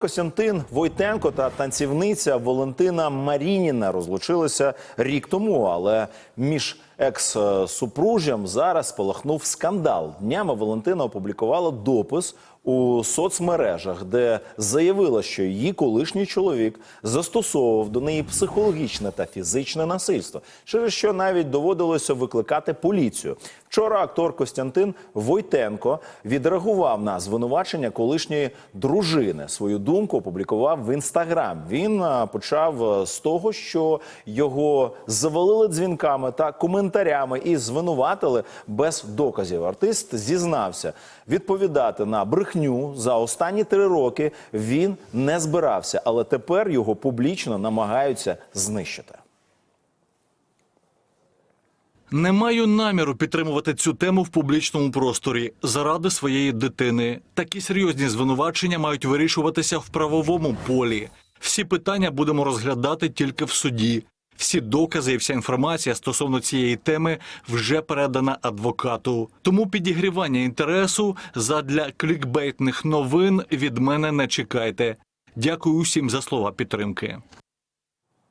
Костянтин Войтенко та танцівниця Валентина Марініна розлучилися рік тому, але між екс-супружжям зараз спалахнув скандал. Днями Валентина опублікувала допис у соцмережах, де заявила, що її колишній чоловік застосовував до неї психологічне та фізичне насильство, через що навіть доводилося викликати поліцію. Вчора актор Костянтин Войтенко відреагував на звинувачення колишньої дружини. Свою думку опублікував в інстаграм. Він почав е, з того, що його завалили дзвінками та коментарями і звинуватили без доказів. Артист зізнався відповідати на брехню за останні три роки. Він не збирався, але тепер його публічно намагаються знищити. Не маю наміру підтримувати цю тему в публічному просторі заради своєї дитини. Такі серйозні звинувачення мають вирішуватися в правовому полі. Всі питання будемо розглядати тільки в суді. Всі докази і вся інформація стосовно цієї теми вже передана адвокату. Тому підігрівання інтересу задля клікбейтних новин від мене не чекайте. Дякую усім за слова підтримки.